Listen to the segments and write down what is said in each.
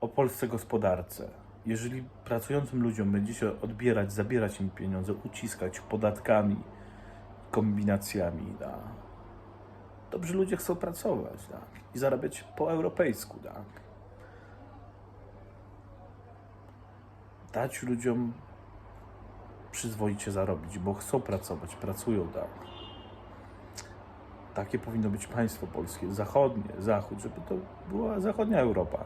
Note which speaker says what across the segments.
Speaker 1: o polsce gospodarce. Jeżeli pracującym ludziom będzie się odbierać, zabierać im pieniądze, uciskać podatkami, kombinacjami, da, dobrzy ludzie chcą pracować tak, i zarabiać po europejsku. Tak. Dać ludziom przyzwoicie zarobić, bo chcą pracować, pracują. Tak. Takie powinno być państwo polskie, zachodnie, zachód, żeby to była zachodnia Europa,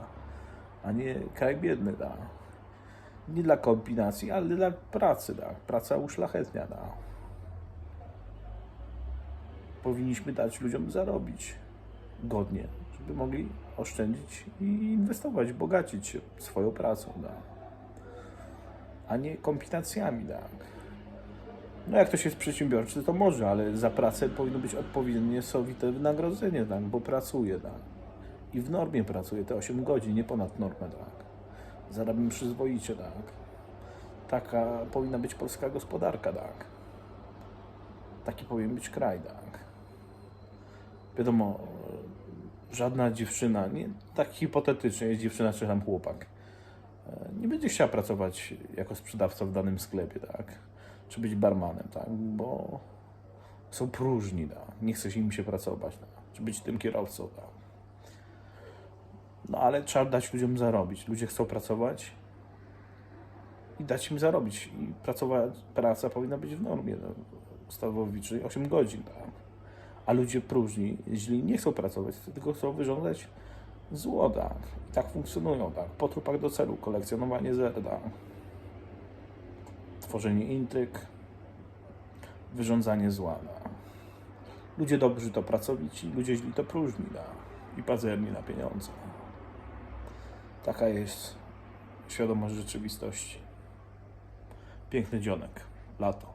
Speaker 1: a nie kraj biedny. Tak. Nie dla kombinacji, ale dla pracy. Tak. Praca uszlachetnia. Tak. Powinniśmy dać ludziom zarobić godnie, żeby mogli oszczędzić i inwestować, bogacić się swoją pracą. Tak. A nie kombinacjami. Tak. No jak ktoś jest przedsiębiorczy, to może, ale za pracę powinno być odpowiednie, sowite wynagrodzenie, tak, bo pracuje, tak. I w normie pracuje te 8 godzin, nie ponad normę, tak. Zarabiam przyzwoicie, tak. Taka powinna być polska gospodarka, tak. Taki powinien być kraj, tak. Wiadomo, żadna dziewczyna, nie, tak hipotetycznie jest dziewczyna czy tam chłopak, e, nie będzie chciała pracować jako sprzedawca w danym sklepie, tak? Czy być barmanem, tak? Bo są próżni, tak? Nie chce się im się pracować, tak? Czy być tym kierowcą, tak? No ale trzeba dać ludziom zarobić. Ludzie chcą pracować i dać im zarobić. I pracować, praca powinna być w normie no, ustawowej, czyli 8 godzin, tak? A ludzie próżni, źli, nie chcą pracować, tylko chcą wyrządzać zło, tak? I tak funkcjonują, tak? Po trupach do celu, kolekcjonowanie zer, tak? Tworzenie intryg, wyrządzanie zła, tak? Ludzie dobrzy to pracowici, ludzie źli to próżni, tak? I pazerni na pieniądze. Taka jest świadomość rzeczywistości. Piękny dzionek, lato.